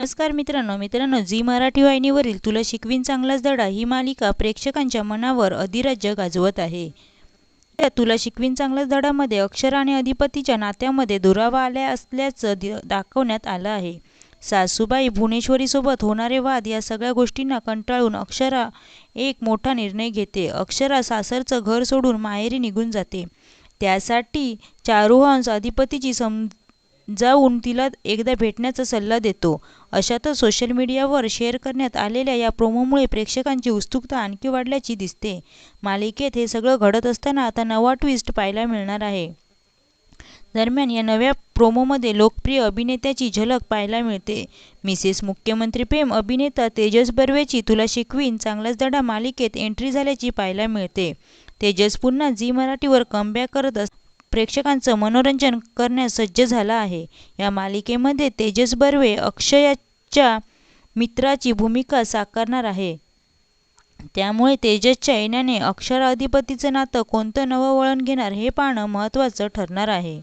नमस्कार मित्रांनो मित्रांनो झी मराठी वाहिनीवरील तुला शिकवीन चांगलाच धडा ही मालिका प्रेक्षकांच्या मनावर अधिराज्य गाजवत आहे. त्या तुला शिकवीन चांगलाच धडामध्ये अक्षर आणि अधिपतीच्या नात्यामध्ये दुरावा आल्या असल्याचं दाखवण्यात आलं आहे. सासूबाई भुवनेश्वरीसोबत होणारे वाद या सगळ्या गोष्टींना कंटाळून अक्षरा एक मोठा निर्णय घेते. अक्षरा सासरचं घर सोडून माहेरी निघून जाते. त्यासाठी चारुहंस अधिपतीची सम जाऊन तिला एकदा भेटण्याचा सल्ला देतो. अशातच सोशल मीडियावर शेअर करण्यात आलेल्या या प्रोमोमुळे प्रेक्षकांची उत्सुकता आणखी वाढल्याची दिसते. मालिकेत हे सगळं घडत असताना आता नवा ट्विस्ट पाहायला मिळणार आहे. दरम्यान या नव्या प्रोमोमध्ये लोकप्रिय अभिनेत्याची झलक पाहायला मिळते. मिसेस मुख्यमंत्री प्रेम अभिनेता तेजस बर्वेची तुला शिकवीन चांगलाच दडा मालिकेत एंट्री झाल्याची पाहायला मिळते. तेजस पुन्हा झी मराठीवर कमबॅक करत अस प्रेक्षकांचं मनोरंजन करण्यास सज्ज झाला आहे. या मालिकेमध्ये तेजस बर्वे अक्षयाच्या मित्राची भूमिका साकारणार आहे. त्यामुळे तेजसच्या येण्याने अक्षराधिपतीचं नातं कोणतं नवं वळण घेणार हे पाहणं महत्त्वाचं ठरणार आहे.